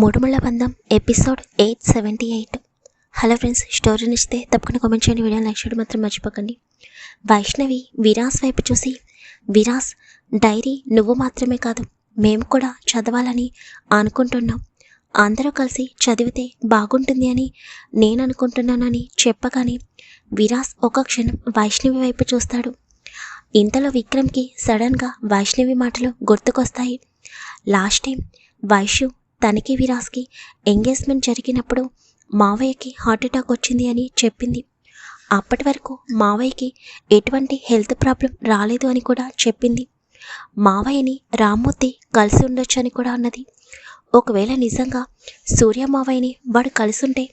మూడుముళ్ళ బంధం episode eight seventy eight. Hello friends story నచ్చితే తప్పకుండా కామెంట్ చేయండి వీడియో లైక్ చేయడం మాత్రం మర్చిపోకండి. వైష్ణవి విరాస్ వైపు చూసి విరాస్ డైరీ నువ్వు మాత్రమే కాదు మేము కూడా చదవాలని అనుకుంటున్నాం. అందరూ కలిసి చదివితే బాగుంటుంది అని నేను అనుకుంటున్నానని చెప్పగానే విరాస్ ఒక క్షణం వైష్ణవి వైపు చూస్తాడు. ఇంతలో విక్రమ్కి సడన్గా వైష్ణవి మాటలు గుర్తుకొస్తాయి. లాస్ట్ టైం వైషు తనకి విరాస్కి ఎంగేజ్మెంట్ జరిగినప్పుడు మావయ్యకి హార్ట్ అటాక్ వచ్చింది అని చెప్పింది. అప్పటి వరకు మావయ్యకి ఎటువంటి హెల్త్ ప్రాబ్లం రాలేదు అని కూడా చెప్పింది. మావయ్యని రామ్మూర్తి కలిసి ఉండొచ్చు అని కూడా అన్నది. ఒకవేళ నిజంగా సూర్య మావయ్యని వాడు కలిసి ఉంటే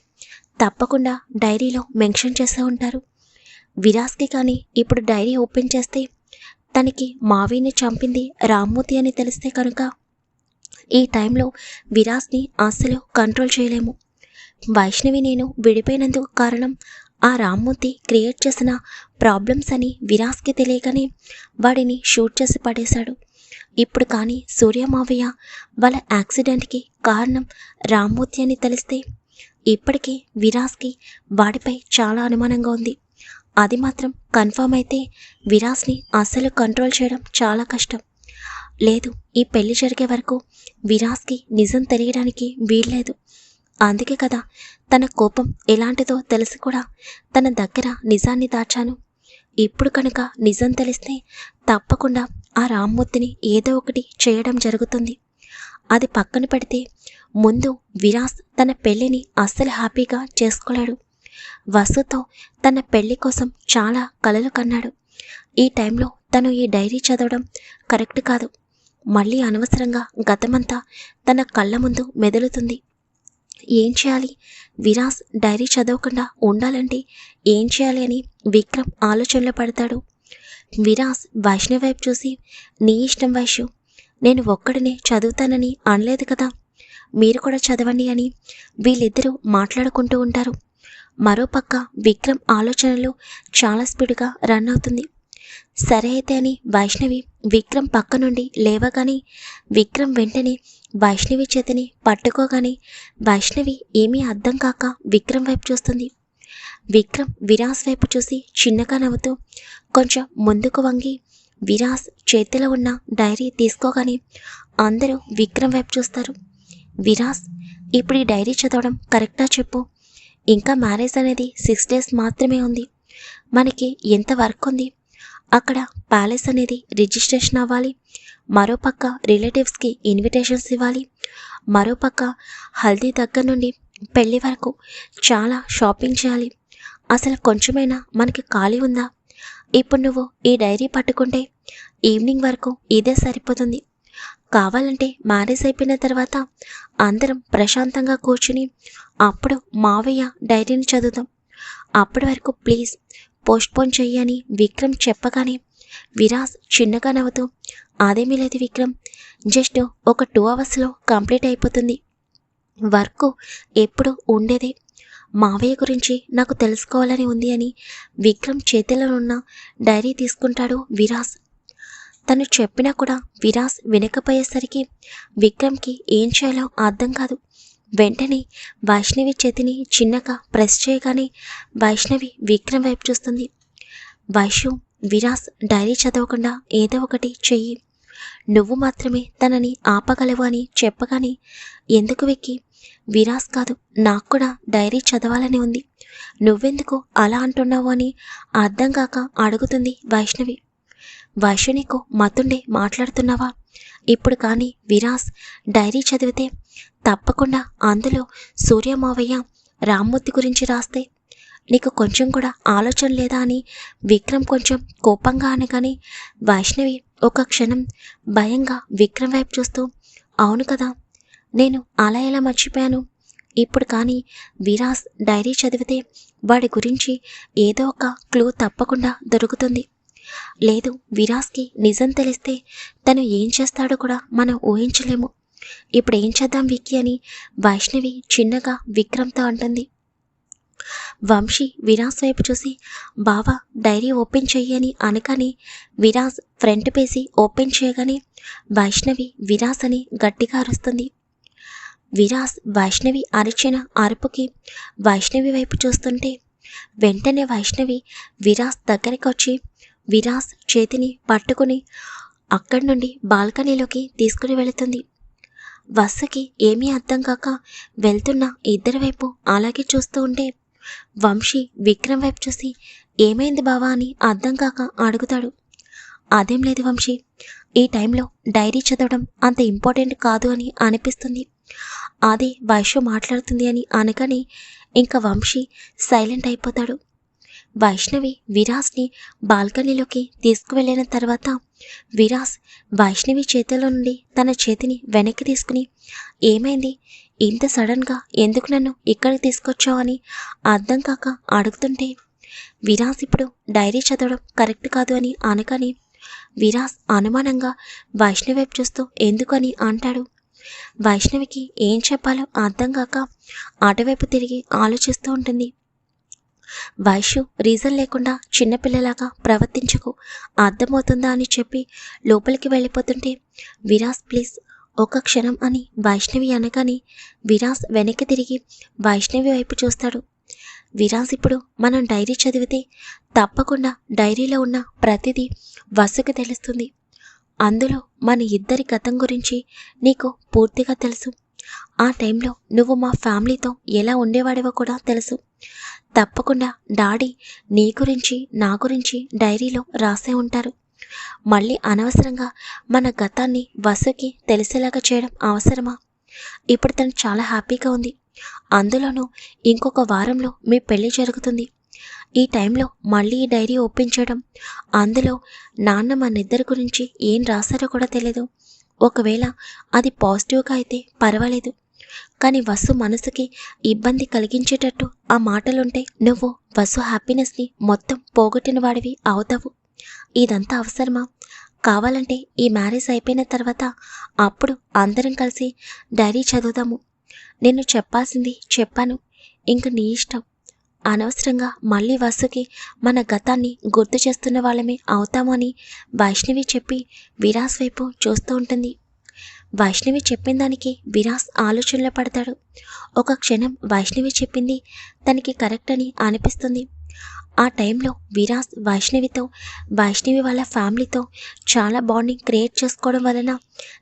తప్పకుండా డైరీలో మెన్షన్ చేస్తూ ఉంటారు. విరాస్కి కానీ ఇప్పుడు డైరీ ఓపెన్ చేస్తే తనకి మావయ్యని చంపింది రామ్మూర్తి అని తెలిస్తే కనుక ఈ టైంలో విరాస్ని అస్సలు కంట్రోల్ చేయలేము. వైష్ణవి నేను విడిపోయినందుకు కారణం ఆ రామ్మూర్తి క్రియేట్ చేసిన ప్రాబ్లమ్స్ అని విరాస్కి తెలియకనే వాడిని షూట్ చేసి పడేశాడు. ఇప్పుడు కానీ సూర్య మావయ్య వాళ్ళ యాక్సిడెంట్కి కారణం రామ్మూర్తి అని తెలిస్తే ఇప్పటికే విరాస్కి వాడిపై చాలా అనుమానంగా ఉంది. అది మాత్రం కన్ఫర్మ్ అయితే విరాస్ని అసలు కంట్రోల్ చేయడం చాలా కష్టం. లేదు ఈ పెళ్ళి జరిగే వరకు విరాస్కి నిజం తెలియడానికి వీల్లేదు. అందుకే కదా తన కోపం ఎలాంటిదో తెలిసి కూడా తన దగ్గర నిజాన్ని దాచాను. ఇప్పుడు కనుక నిజం తెలిస్తే తప్పకుండా ఆ రామ్మూర్తిని ఏదో ఒకటి చేయడం జరుగుతుంది. అది పక్కన పెడితే ముందు విరాస్ తన పెళ్ళిని అస్సలు హ్యాపీగా చేసుకోలేడు. వసుతో తన పెళ్ళి కోసం చాలా కలలు కన్నాడు. ఈ టైంలో తను ఈ డైరీ చదవడం కరెక్ట్ కాదు. మళ్ళీ అనవసరంగా గతమంతా తన కళ్ళ ముందు మెదులుతుంది. ఏం చేయాలి? విరాస్ డైరీ చదవకుండా ఉండాలంటే ఏం చేయాలి అని విక్రమ్ ఆలోచనలో పడతాడు. విరాస్ వైష్ణవి వైపు చూసి నీ ఇష్టం వైష్ణు నేను ఒక్కడినే చదువుతానని అనలేదు కదా? మీరు కూడా చదవండి అని వీళ్ళిద్దరూ మాట్లాడుకుంటూ ఉంటారు. మరోపక్క విక్రమ్ ఆలోచనలు చాలా స్పీడ్గా రన్ అవుతుంది. సరే అయితే అని వైష్ణవి విక్రమ్ పక్క నుండి లేవగాని విక్రమ్ వెంటనే వైష్ణవి చేతిని పట్టుకోగానే వైష్ణవి ఏమీ అర్థం కాక విక్రమ్ వైపు చూస్తుంది. విక్రమ్ విరాస్ వైపు చూసి చిన్నగా నవ్వుతూ కొంచెం ముందుకు వంగి విరాస్ చేతిలో ఉన్న డైరీ తీసుకోగానే అందరూ విక్రమ్ వైపు చూస్తారు. విరాస్ ఇప్పుడు ఈ డైరీ చదవడం కరెక్టా చెప్పు. ఇంకా మ్యారేజ్ అనేది సిక్స్ డేస్ మాత్రమే ఉంది. మనకి ఎంత వర్క్ ఉంది? అక్కడ ప్యాలెస్ అనేది రిజిస్ట్రేషన్ అవ్వాలి. మరోపక్క రిలేటివ్స్కి ఇన్విటేషన్స్ ఇవ్వాలి. మరోపక్క హల్దీ దగ్గర నుండి పెళ్ళి వరకు చాలా షాపింగ్ చేయాలి. అసలు కొంచెమైనా మనకి ఖాళీ ఉందా? ఇప్పుడు నువ్వు ఈ డైరీ పట్టుకుంటే ఈవినింగ్ వరకు ఇదే సరిపోతుంది. కావాలంటే మ్యారేజ్ అయిపోయిన తర్వాత అందరం ప్రశాంతంగా కూర్చుని అప్పుడు మావయ్య డైరీని చదువుతాం అప్పటి వరకు ప్లీజ్ పోస్ట్పోన్ చెయ్యని విక్రమ్ చెప్పగానే విరాజ్ చిన్నగా నవ్వుతూ అదేమీ లేదు విక్రమ్ జస్ట్ ఒక టూ అవర్స్లో కంప్లీట్ అయిపోతుంది. వర్క్ ఎప్పుడు ఉండేదే. మావయ్య గురించి నాకు తెలుసుకోవాలని ఉంది అని విక్రమ్ చేతిలో ఉన్న డైరీ తీసుకుంటాడు విరాస్ తను చెప్పినా కూడా విరాస్ వినకపోయేసరికి విక్రమ్కి ఏం చేయాలో అర్థం కాదు. వెంటనే వైష్ణవి చేతిని చిన్నగా ప్రెస్ చేయగానే వైష్ణవి విక్రమ్ వైపు చూస్తుంది. వైష్ణవ్ విరాస్ డైరీ చదవకుండా ఏదో ఒకటి చెయ్యి. నువ్వు మాత్రమే తనని ఆపగలవు అని చెప్పగానే ఎందుకు వెక్కి? విరాస్ కాదు నాకు కూడా డైరీ చదవాలని ఉంది. నువ్వెందుకు అలా అంటున్నావు అని అర్థం కాక అడుగుతుంది వైష్ణవి. వైష్ణవికు మతుండే మాట్లాడుతున్నావా? ఇప్పుడు కానీ విరాస్ డైరీ చదివితే తప్పకుండా అందులో సూర్యమావయ్య రామ్మూర్తి గురించి రాస్తే నీకు కొంచెం కూడా ఆలోచన లేదా అని విక్రమ్ కొంచెం కోపంగా అనగానే వైష్ణవి ఒక క్షణం భయంగా విక్రమ్ వైపు చూస్తూ అవును కదా నేను అలా ఎలా మర్చిపోయాను? ఇప్పుడు కానీ విరాస్ డైరీ చదివితే వాడి గురించి ఏదో ఒక క్లూ తప్పకుండా దొరుకుతుంది. లేదు విరాస్కి నిజం తెలిస్తే తను ఏం చేస్తాడో కూడా మనం ఊహించలేము. ఇప్పుడు ఏం చేద్దాం విక్కీ అని వైష్ణవి చిన్నగా విక్రమ్తో అంటుంది. వంశీ విరాస్ వైపు చూసి బావా డైరీ ఓపెన్ చెయ్యని అనగానే విరాజ్ ఫ్రంట్ పేసి ఓపెన్ చేయగానే వైష్ణవి విరాస్ అని గట్టిగా అరుస్తుంది. విరాస్ వైష్ణవి అరిచిన అరుపుకి వైష్ణవి వైపు చూస్తుంటే వెంటనే వైష్ణవి విరాస్ దగ్గరికి వచ్చి విరాస్ చేతిని పట్టుకుని అక్కడి నుండి బాల్కనీలోకి తీసుకుని వెళుతుంది. వస్సుకి ఏమీ అర్థం కాక వెళ్తున్న ఇద్దరి వైపు అలాగే చూస్తూ ఉంటే వంశీ విక్రమ్ వైపు చూసి ఏమైంది బావా అని అర్థం కాక అడుగుతాడు. అదేం లేదు వంశీ ఈ టైంలో డైరీ చదవడం అంత ఇంపార్టెంట్ కాదు అని అనిపిస్తుంది. అదే వైశ్వ మాట్లాడుతుంది అని అనగానే ఇంకా వంశీ సైలెంట్ అయిపోతాడు. వైష్ణవి విరాస్ని బాల్కనీలోకి తీసుకువెళ్ళిన తర్వాత విరాస్ వైష్ణవి చేతిలో నుండి తన చేతిని వెనక్కి తీసుకుని ఏమైంది? ఇంత సడన్గా ఎందుకు నన్ను ఇక్కడికి తీసుకొచ్చావు? అని అర్థం కాక అడుగుతుంటే విరాస్ ఇప్పుడు డైరీ చదవడం కరెక్ట్ కాదు అని అనగానే విరాస్ అనుమానంగా వైష్ణవి వైపు చూస్తూ ఎందుకని అంటాడు. వైష్ణవికి ఏం చెప్పాలో అర్థం కాక అటువైపు తిరిగి ఆలోచిస్తూ ఉంటుంది. వైశ్యు రీజన్ లేకుండా చిన్నపిల్లలాగా ప్రవర్తించకు. అర్థమవుతుందా అని చెప్పి లోపలికి వెళ్ళిపోతుంటే విరాస్ ప్లీజ్ ఒక క్షణం అని వైష్ణవి అనగానే విరాస్ వెనక్కి తిరిగి వైష్ణవి వైపు చూస్తాడు. విరాస్ ఇప్పుడు మనం డైరీ చదివితే తప్పకుండా డైరీలో ఉన్న ప్రతిదీ వసుకు తెలుస్తుంది. అందులో మన ఇద్దరి గతం గురించి నీకు పూర్తిగా తెలుసు. ఆ టైంలో నువ్వు మా ఫ్యామిలీతో ఎలా ఉండేవాడివో కూడా తెలుసు. తప్పకుండా డాడీ నీ గురించి నా గురించి డైరీలో రాసే ఉంటారు. మళ్ళీ అనవసరంగా మన గతాన్ని వసుకి తెలిసేలాగా చేయడం అవసరమా? ఇప్పుడు తను చాలా హ్యాపీగా ఉంది. అందులోనూ ఇంకొక వారంలో మీ పెళ్ళి జరుగుతుంది. ఈ టైంలో మళ్ళీ ఈ డైరీ ఒప్పించడం అందులో నాన్న మన ఇద్దరి గురించి ఏం రాశారో కూడా తెలియదు ఒకవేళ అది పాజిటివ్గా అయితే పర్వాలేదు. కానీ వసు మనసుకి ఇబ్బంది కలిగించేటట్టు ఆ మాటలుంటే నువ్వు వసు హ్యాపీనెస్ని మొత్తం పోగొట్టిన వాడివి అవుతావు. ఇదంతా అవసరమా? కావాలంటే ఈ మ్యారేజ్ అయిపోయిన తర్వాత అప్పుడు అందరం కలిసి డైరీ చదువుదాము. నేను చెప్పాల్సింది చెప్పాను. ఇంక నీ ఇష్టం. అనవసరంగా మళ్ళీ వసుకి మన గతాన్ని గుర్తు చేస్తున్న వాళ్ళమే అవుతామని వైష్ణవి చెప్పి విరాస్ వైపు చూస్తూ ఉంటుంది. వైష్ణవి చెప్పిన దానికి విరాస్ ఆలోచనలో పడతాడు. ఒక క్షణం వైష్ణవి చెప్పింది తనకి కరెక్ట్ అని అనిపిస్తుంది. ఆ టైంలో విరాస్ వైష్ణవితో వైష్ణవి వాళ్ళ ఫ్యామిలీతో చాలా బాండింగ్ క్రియేట్ చేసుకోవడం వలన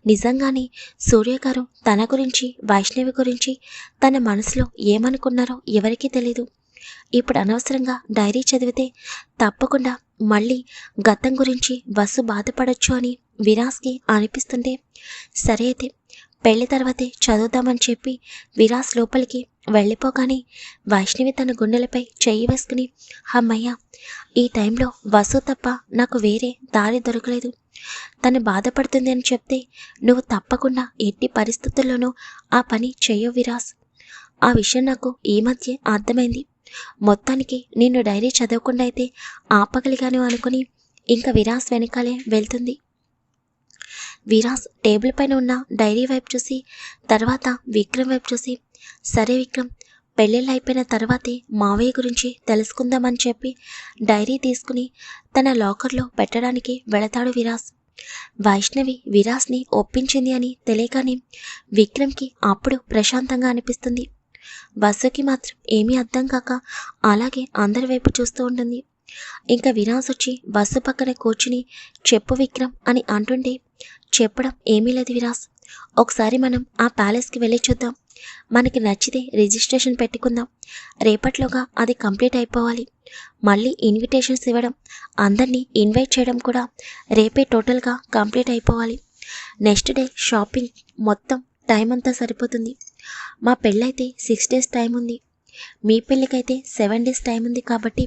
నిజంగానే సూర్య గారు తన గురించి వైష్ణవి గురించి తన మనసులో ఏమనుకున్నారో ఎవరికీ తెలీదు. ఇప్పుడు అనవసరంగా డైరీ చదివితే తప్పకుండా మళ్ళీ గతం గురించి వసు బాధపడొచ్చు అని విరాస్కి అనిపిస్తుంటే సరే అయితే పెళ్ళి తర్వాతే చదువుదామని చెప్పి విరాస్ లోపలికి వెళ్ళిపోగానే వైష్ణవి తన గుండెలపై చెయ్యి వేసుకుని అమ్మయ్య ఈ టైంలో వసు తప్ప నాకు వేరే దారి దొరకలేదు. తను బాధపడుతుంది అని చెప్తే నువ్వు తప్పకుండా ఎట్టి పరిస్థితుల్లోనూ ఆ పని చెయ్యవు విరాస్. ఆ విషయం నాకు ఈ మధ్య అర్థమైంది. మొత్తానికి నిన్ను డైరీ చదవకుండా అయితే ఆపగలిగాను అనుకుని ఇంకా విరాస్ వెనకాలే వెళ్తుంది. విరాస్ టేబుల్ పైన ఉన్న డైరీ వైపు చూసి తర్వాత విక్రమ్ వైపు చూసి సరే విక్రమ్ పెళ్ళిళ్ళు అయిపోయిన తర్వాతే మావయ్య గురించి తెలుసుకుందామని చెప్పి డైరీ తీసుకుని తన లాకర్లో పెట్టడానికి వెళతాడు విరాస్. వైష్ణవి విరాస్ని ఒప్పించింది అని తెలియగానే విక్రమ్కి అప్పుడు ప్రశాంతంగా అనిపిస్తుంది. బస్సుకి మాత్రం ఏమీ అర్థం కాక అలాగే అందరి వైపు చూస్తూ ఉంటుంది. ఇంకా విరాస్ వచ్చి బస్సు పక్కన కూర్చుని చెప్పు విక్రమ్ అని అంటుంటే చెప్పడం ఏమీ లేదు విరాస్. ఒకసారి మనం ఆ ప్యాలెస్కి వెళ్ళి చూద్దాం. మనకి నచ్చితే రిజిస్ట్రేషన్ పెట్టుకుందాం. రేపట్లోగా అది కంప్లీట్ అయిపోవాలి. మళ్ళీ ఇన్విటేషన్స్ ఇవ్వడం అందరినీ ఇన్వైట్ చేయడం కూడా రేపే టోటల్గా కంప్లీట్ అయిపోవాలి. నెక్స్ట్ డే షాపింగ్ మొత్తం టైం అంతా సరిపోతుంది. మా పెళ్ళైతే సిక్స్ డేస్ టైం ఉంది. మీ పెళ్ళికైతే సెవెన్ డేస్ టైం ఉంది కాబట్టి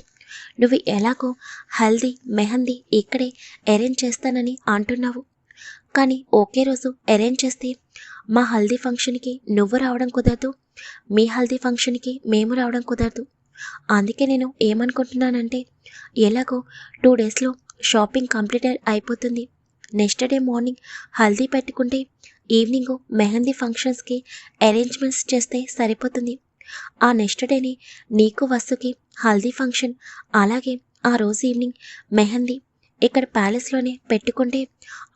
నువ్వు ఎలాగో హల్దీ మెహందీ ఇక్కడే అరేంజ్ చేస్తానని అంటున్నావు. కానీ ఒకే రోజు అరేంజ్ చేస్తే మా హల్దీ ఫంక్షన్కి నువ్వు రావడం కుదరదు మీ హల్దీ ఫంక్షన్కి మేము రావడం కుదరదు. అందుకే నేను ఏమనుకుంటున్నానంటే ఎలాగో టూ డేస్లో షాపింగ్ కంప్లీట్ అయిపోతుంది. నెక్స్ట్ డే మార్నింగ్ హల్దీ పెట్టుకుంటే ఈవినింగ్ మెహందీ ఫంక్షన్స్కి అరేంజ్మెంట్స్ చేస్తే సరిపోతుంది. ఆ నెక్స్ట్ డేని నీకు వస్తుకి హల్దీ ఫంక్షన్ అలాగే ఆ రోజు ఈవినింగ్ మెహందీ ఇక్కడ ప్యాలెస్లోనే పెట్టుకుంటే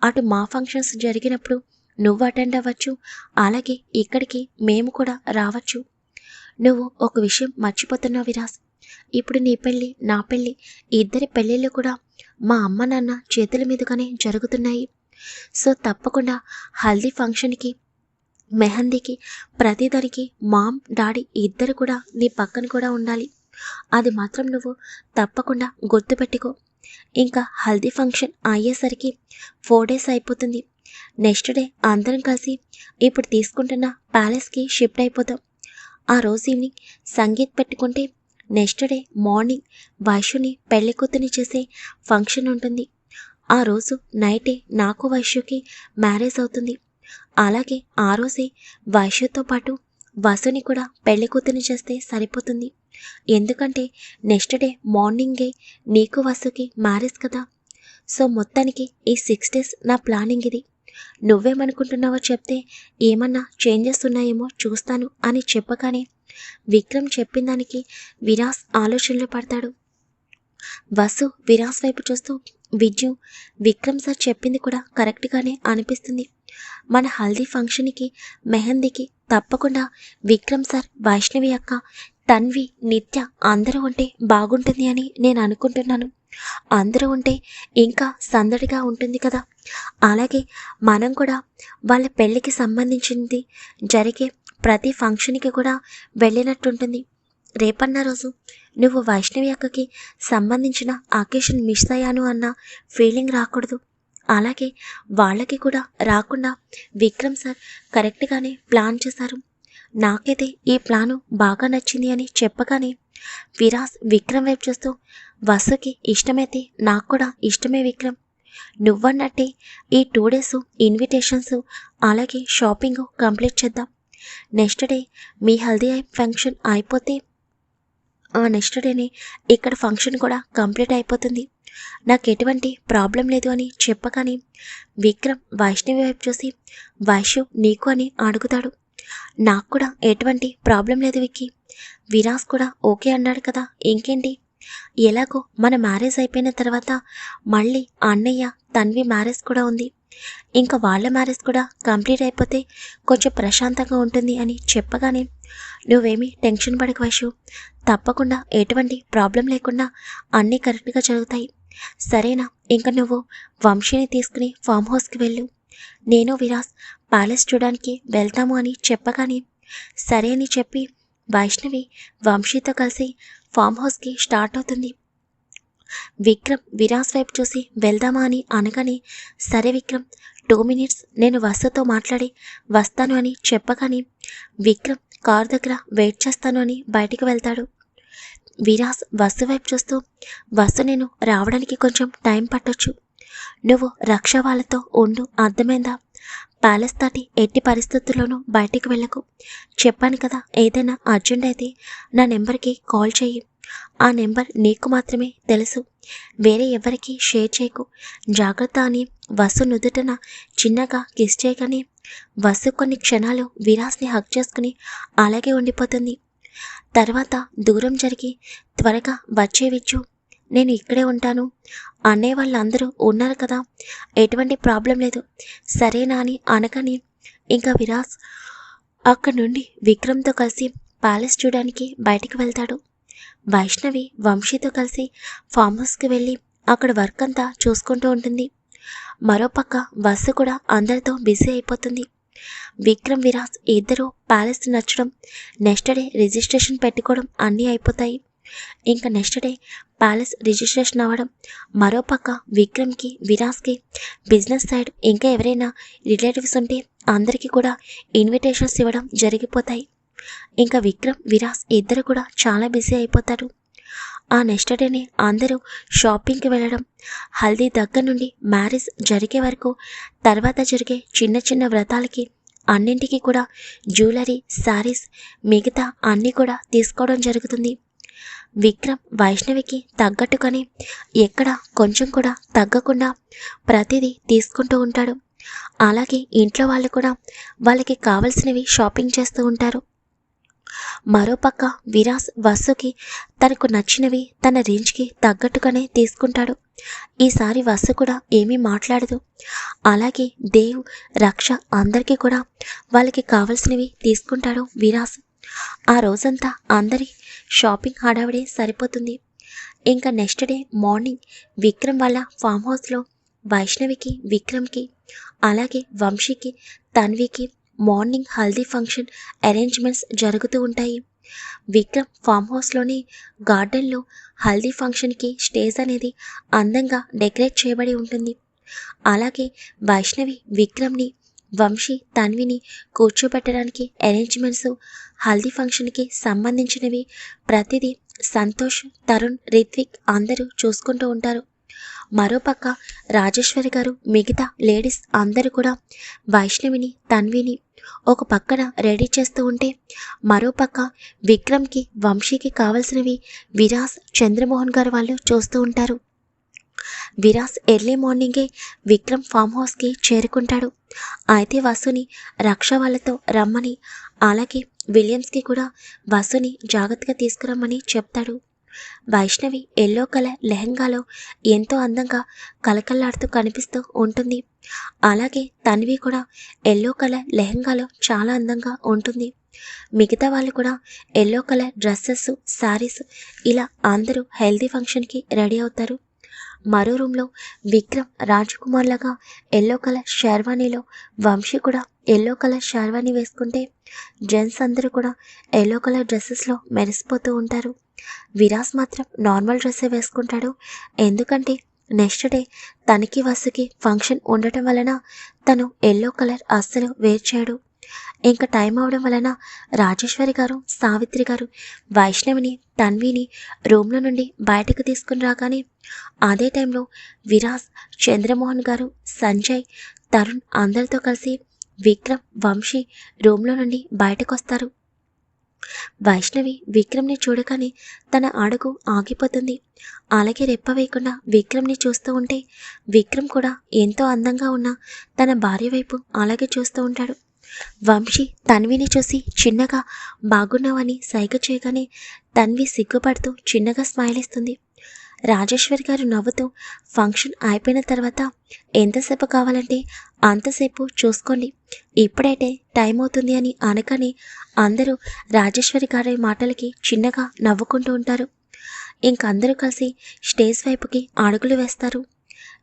అటు మా ఫంక్షన్స్ జరిగినప్పుడు నువ్వు అటెండ్ అవ్వచ్చు అలాగే ఇక్కడికి మేము కూడా రావచ్చు. నువ్వు ఒక విషయం మర్చిపోతున్నావు విరాజ్ ఇప్పుడు నీ పెళ్ళి నా పెళ్ళి ఇద్దరి పెళ్ళిళ్ళు కూడా మా అమ్మ నాన్న చేతుల మీదుగానే జరుగుతున్నాయి. సో తప్పకుండా హల్దీ ఫంక్షన్కి మెహందీకి ప్రతిదానికి మామ్ డాడీ ఇద్దరు కూడా నీ పక్కన కూడా ఉండాలి. అది మాత్రం నువ్వు తప్పకుండా గుర్తుపెట్టుకో ఇంకా హల్దీ ఫంక్షన్ అయ్యేసరికి ఫోర్ డేస్ అయిపోతుంది. నెక్స్ట్ డే అందరం కలిసి ఇప్పుడు తీసుకుంటున్న ప్యాలెస్కి షిఫ్ట్ అయిపోతాం. ఆ రోజు ఈవినింగ్ సంగీత్ పెట్టుకుంటే నెక్స్ట్ డే మార్నింగ్ వైషుని పెళ్ళి కూతుని చేసే ఫంక్షన్ ఉంటుంది. ఆ రోజు నైటే నాకు వైశ్యుకి మ్యారేజ్ అవుతుంది. అలాగే ఆ రోజే వైశ్యుతో పాటు వసుని కూడా పెళ్ళి కూతుని చేస్తే సరిపోతుంది. ఎందుకంటే నెక్స్ట్ డే మార్నింగే నీకు వసుకి మ్యారేజ్ కదా. సో మొత్తానికి ఈ సిక్స్ డేస్ నా ప్లానింగ్ ఇది. నువ్వేమనుకుంటున్నావో చెప్తే ఏమన్నా చేంజెస్ ఉన్నాయేమో చూస్తాను అని చెప్పగానే విక్రమ్ చెప్పిన దానికి విరాస్ ఆలోచనలు పడతాడు. వసు విరాస్ వైపు చూస్తూ విజు విక్రమ్ సార్ చెప్పింది కూడా కరెక్ట్గానే అనిపిస్తుంది. మన హల్దీ ఫంక్షన్కి మెహందీకి తప్పకుండా విక్రమ్ సార్ వైష్ణవి అక్క తన్వి నిత్య అందరూ ఉంటే బాగుంటుంది అని నేను అనుకుంటున్నాను. అందరూ ఉంటే ఇంకా సందడిగా ఉంటుంది కదా. అలాగే మనం కూడా వాళ్ళ పెళ్ళికి సంబంధించింది జరిగే ప్రతి ఫంక్షన్కి కూడా వెళ్ళినట్టుంటుంది. రేపన్న రోజు నువ్వు వైష్ణవి అక్కకి సంబంధించిన అకేషన్ మిస్ అయ్యాను అన్న ఫీలింగ్ రాకూడదు. అలాగే వాళ్ళకి కూడా రాకుండా విక్రమ్ సార్ కరెక్ట్గానే ప్లాన్ చేశారు. నాకైతే ఈ ప్లాను బాగా నచ్చింది అని చెప్పగానే విరాస్ విక్రమ్ వైపు చూస్తూ వసుకి ఇష్టమైతే నాకు కూడా ఇష్టమే విక్రమ్. నువ్వన్నట్టే ఈ టూ డేస్ ఇన్విటేషన్స్ అలాగే షాపింగ్ కంప్లీట్ చేద్దాం. నెక్స్ట్ డే మీ హల్దీ ఫంక్షన్ అయిపోతే నెక్స్ట్ డేనే ఇక్కడ ఫంక్షన్ కూడా కంప్లీట్ అయిపోతుంది. నాకు ఎటువంటి ప్రాబ్లం లేదు అని చెప్పగానే విక్రమ్ వైష్ణవి వైపు చూసి వైష్ణవ్ నీకు అని అడుగుతాడు. నాకు కూడా ఎటువంటి ప్రాబ్లం లేదు విక్కీ. విరాస్ కూడా ఓకే అన్నాడు కదా ఇంకేంటి? ఎలాగో మన మ్యారేజ్ అయిపోయిన తర్వాత మళ్ళీ అన్నయ్య తన్వి మ్యారేజ్ కూడా ఉంది. ఇంకా వాళ్ళ మ్యారేజ్ కూడా కంప్లీట్ అయిపోతే కొంచెం ప్రశాంతంగా ఉంటుంది అని చెప్పగానే నువ్వేమీ టెన్షన్ పడక వైషు. తప్పకుండా ఎటువంటి ప్రాబ్లం లేకుండా అన్నీ కరెక్ట్గా జరుగుతాయి. సరేనా ఇంకా నువ్వు వంశీని తీసుకుని ఫామ్ హౌస్కి వెళ్ళు. నేను విరాస్ ప్యాలెస్ చూడడానికి వెళ్తాము అని చెప్పగానే సరే అని చెప్పి వైష్ణవి వంశీతో కలిసి ఫామ్ హౌస్కి స్టార్ట్ అవుతుంది. విక్రమ్ విరాస్ వైపు చూసి వెళ్దామా అని అనగానే సరే విక్రమ్ టూ మినిట్స్ నేను వసుతో మాట్లాడి వస్తాను అని చెప్పగానే విక్రమ్ కార్ దగ్గర వెయిట్ చేస్తాను అని బయటికి వెళ్తాడు. విరాస్ వసు వైపు చూస్తూ వసు నేను రావడానికి కొంచెం టైం పట్టొచ్చు. నువ్వు రక్ష వాళ్ళతో ఉండు అర్థమైందా? ప్యాలెస్ దాటి ఎట్టి పరిస్థితుల్లోనూ బయటికి వెళ్ళకు. చెప్పాను కదా ఏదైనా అర్జెంట్ అయితే నా నెంబర్కి కాల్ చెయ్యి. ఆ నెంబర్ నీకు మాత్రమే తెలుసు. వేరే ఎవరికి షేర్ చేయకు. జాగ్రత్త అని వసు నుదుటన చిన్నగా కిస్ చేయగానే వసు కొన్ని క్షణాలు విరాస్ని హక్ చేసుకుని అలాగే ఉండిపోతుంది. తర్వాత దూరం జరిగి త్వరగా వచ్చేవిచ్చు నేను ఇక్కడే ఉంటాను. అనే వాళ్ళందరూ ఉన్నారు కదా. ఎటువంటి ప్రాబ్లం లేదు. సరేనా అని అనగానే ఇంకా విరాస్ అక్కడి నుండి విక్రమ్తో కలిసి ప్యాలెస్ చూడడానికి బయటికి వెళ్తాడు. వైష్ణవి వంశీతో కలిసి ఫామ్ హౌస్కి వెళ్ళి అక్కడ వర్క్ అంతా చూసుకుంటూ ఉంటుంది. మరోపక్క బస్సు కూడా అందరితో బిజీ అయిపోతుంది. విక్రమ్ విరాస్ ఇద్దరు ప్యాలెస్ నచ్చడం నెక్స్ట్ డే రిజిస్ట్రేషన్ పెట్టుకోవడం అన్నీ అయిపోతాయి. ఇంకా నెక్స్ట్ డే ప్యాలెస్ రిజిస్ట్రేషన్ అవ్వడం. మరోపక్క విక్రమ్కి విరాస్కి బిజినెస్ సైడ్ ఇంకా ఎవరైనా రిలేటివ్స్ ఉంటే అందరికీ కూడా ఇన్విటేషన్స్ ఇవ్వడం జరిగిపోతాయి. ఇంకా విక్రమ్ విరాస్ ఇద్దరు కూడా చాలా బిజీ అయిపోతారు. ఆ నెక్స్ట్ డేనే అందరూ షాపింగ్కి వెళ్ళడం. హల్దీ దగ్గర నుండి మ్యారేజ్ జరిగే వరకు తర్వాత జరిగే చిన్న చిన్న వ్రతాలకి అన్నింటికి కూడా జ్యువెలరీ శారీస్ మిగతా అన్నీ కూడా తీసుకోవడం జరుగుతుంది. విక్రమ్ వైష్ణవికి తగ్గట్టుగానే ఎక్కడ కొంచెం కూడా తగ్గకుండా ప్రతిదీ తీసుకుంటూ ఉంటాడు. అలాగే ఇంట్లో వాళ్ళు కూడా వాళ్ళకి కావలసినవి షాపింగ్ చేస్తూ ఉంటారు. మరోపక్క విరాస్ వస్సుకి తనకు నచ్చినవి తన రేంజ్కి తగ్గట్టుగానే తీసుకుంటాడు. ఈసారి వస్సు కూడా ఏమీ మాట్లాడదు. అలాగే దేవ్ రక్ష అందరికీ కూడా వాళ్ళకి కావలసినవి తీసుకుంటాడు విరాస్. ఆ రోజంతా అందరి షాపింగ్ హడావిడి సరిపోతుంది. ఇంకా నెక్స్ట్ డే మార్నింగ్ విక్రమ్ వాళ్ళ ఫామ్ హౌస్లో వైష్ణవికి విక్రమ్కి అలాగే వంశీకి తన్వికి మార్నింగ్ హల్దీ ఫంక్షన్ అరేంజ్మెంట్స్ జరుగుతూ ఉంటాయి. విక్రమ్ ఫామ్ హౌస్లోని గార్డెన్లో హల్దీ ఫంక్షన్కి స్టేజ్ అనేది అందంగా డెకరేట్ చేయబడి ఉంటుంది. అలాగే వైష్ణవి విక్రమ్ని వంశీ తన్విని కూర్చోబెట్టడానికి అరేంజ్మెంట్స్ హల్దీ ఫంక్షన్కి సంబంధించినవి. ప్రతిదీ సంతోష్ తరుణ్ రిత్విక్ అందరూ చూసుకుంటూ ఉంటారు. మరోపక్క రాజేశ్వరి గారు మిగతా లేడీస్ అందరూ కూడా వైష్ణవిని తన్విని ఒక పక్కన రెడీ చేస్తూ ఉంటే మరోపక్క విక్రమ్కి వంశీకి కావలసినవి విరాస్ చంద్రమోహన్ గారు వాళ్ళు చూస్తూ ఉంటారు. విరాస్ ఎర్లీ మార్నింగే విక్రమ్ ఫామ్ హౌస్కి చేరుకుంటాడు. అయితే వసుని రక్ష వాళ్ళతో రమ్మని అలాగే విలియమ్స్కి కూడా వసుని జాగ్రత్తగా తీసుకురమ్మని చెప్తాడు. వైష్ణవి ఎల్లో కలర్ లెహంగాలో ఎంతో అందంగా కలకల్లాడుతూ కనిపిస్తూ ఉంటుంది. అలాగే తన్వి కూడా ఎల్లో కలర్ లెహంగాలో చాలా అందంగా ఉంటుంది. మిగతా వాళ్ళు కూడా ఎల్లో కలర్ డ్రెస్సెస్ శారీస్ ఇలా అందరూ హెల్దీ ఫంక్షన్కి రెడీ అవుతారు. మరో రూమ్లో విక్రమ్ రాజకుమార్లగా ఎల్లో కలర్ షెర్వానీలో వంశీ కూడా ఎల్లో కలర్ షెర్వానీ వేసుకుంటే జెంట్స్ అందరూ కూడా ఎల్లో కలర్ డ్రెస్సెస్లో మెరిసిపోతూ ఉంటారు. విరాస్ మాత్రం నార్మల్ డ్రెస్సే వేసుకుంటాడు. ఎందుకంటే నెక్స్ట్ డే తనకి వసుకి ఫంక్షన్ ఉండటం వలన తను ఎల్లో కలర్ అస్సలు వేర్ చేయడు. ఇంకా టైం అవడం వలన రాజేశ్వరి గారు సావిత్రి గారు వైష్ణవిని తన్విని రూమ్లో నుండి బయటకు తీసుకుని రాగానే అదే టైంలో విరాజ్ చంద్రమోహన్ గారు సంజయ్ తరుణ్ అందరితో కలిసి విక్రమ్ వంశీ రూమ్లో నుండి బయటకు వస్తారు వైష్ణవి విక్రమ్ని చూడగానే తన అడుగు ఆగిపోతుంది. అలాగే రెప్ప వేయకుండా విక్రమ్ని చూస్తూ ఉంటే విక్రమ్ కూడా ఎంతో అందంగా ఉన్న తన భార్య వైపు అలాగే చూస్తూ ఉంటాడు. వంశీ తన్విని చూసి చిన్నగా బాగున్నావని సైగ చేయగానే తన్వి సిగ్గుపడుతూ చిన్నగా స్మైల్ ఇస్తుంది. రాజేశ్వరి గారు నవ్వుతూ ఫంక్షన్ అయిపోయిన తర్వాత ఎంతసేపు కావాలంటే అంతసేపు చూసుకోండి. ఇప్పుడైతే టైం అవుతుంది అని అనగానే అందరూ రాజేశ్వరి గారి మాటలకి చిన్నగా నవ్వుకుంటూ ఉంటారు. ఇంకందరూ కలిసి స్టేజ్ వైపుకి అడుగులు వేస్తారు.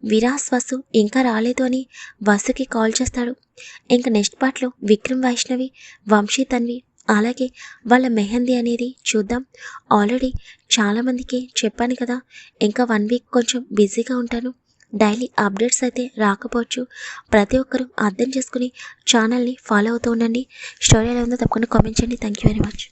విరాస్ వసు ఇంకా రాలేదు అని వసుకి కాల్ చేస్తాడు. ఇంకా నెక్స్ట్ పార్ట్లో విక్రమ్ వైష్ణవి వంశీ తన్వి అలాగే వాళ్ళ మెహందీ అనేది చూద్దాం. ఆల్రెడీ చాలామందికి చెప్పాను కదా ఇంకా వన్ వీక్ కొంచెం బిజీగా ఉంటాను. డైలీ అప్డేట్స్ అయితే రాకపోవచ్చు. ప్రతి ఒక్కరూ అర్థం చేసుకుని ఛానల్ని ఫాలో అవుతూ ఉండండి. స్టోరీ ఎలా ఉందో తప్పకుండా కామెంట్ చేయండి. Thank you very much